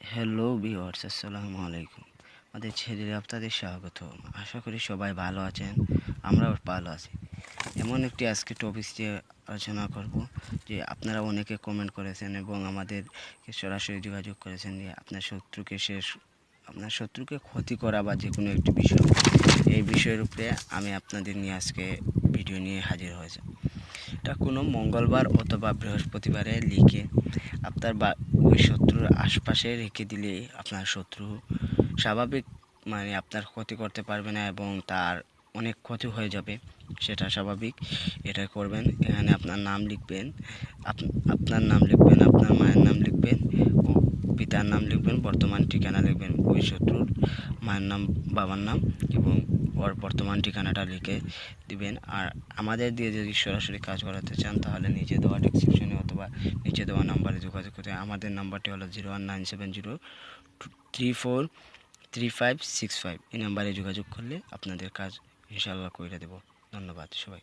Hello viewers আসসালামু আলাইকুম আমাদের ছেলের আপনাদের স্বাগত আশা করি সবাই ভালো আছেন, আমরাও ভালো আছি। এমন একটি আজকে টপিক নিয়ে আলোচনা করব যে আপনারা অনেকে কমেন্ট করেছেন এবং আমাদেরকে সরাসরি যোগাযোগ করেছেন যে আপনার শত্রুকে শেষ, আপনার শত্রুকে ক্ষতি করা বা যে কোনো একটি বিষয় এই বিষয়ের উপরে আমি আপনাদের নিয়ে আজকে ভিডিও নিয়ে হাজির হয়েছে। এটা কোনো মঙ্গলবার অথবা বৃহস্পতিবারে লিখে আপনার বা ওই শত্রুর আশপাশে রেখে দিলে আপনার শত্রু স্বাভাবিক মানে আপনার ক্ষতি করতে পারবে না এবং তার অনেক ক্ষতি হয়ে যাবে, সেটা স্বাভাবিক। এটা করবেন, এখানে আপনার নাম লিখবেন, আপ- আপনার নাম লিখবেন, আপনার মায়ের নাম লিখবেন, ও পিতার নাম লিখবেন, বর্তমান ঠিকানা লিখবেন। ওই শত্রুর মায়ের নাম, বাবার নাম এবং বর্তমান ঠিকানাটা লিখে দিবেন। আর আমাদের দিয়ে যদি সরাসরি কাজ করাতে চান, তাহলে নিচে দেওয়া ডিসক্রিপশনে অথবা নিচে দেওয়া নাম্বারে যোগাযোগ করতে আমাদের নাম্বারটি হলো zero one nine seven zero three four three five six five এই নাম্বারে যোগাযোগ করলে আপনাদের কাজ ইনশাল্লাহ করে দেবো। ধন্যবাদ সবাই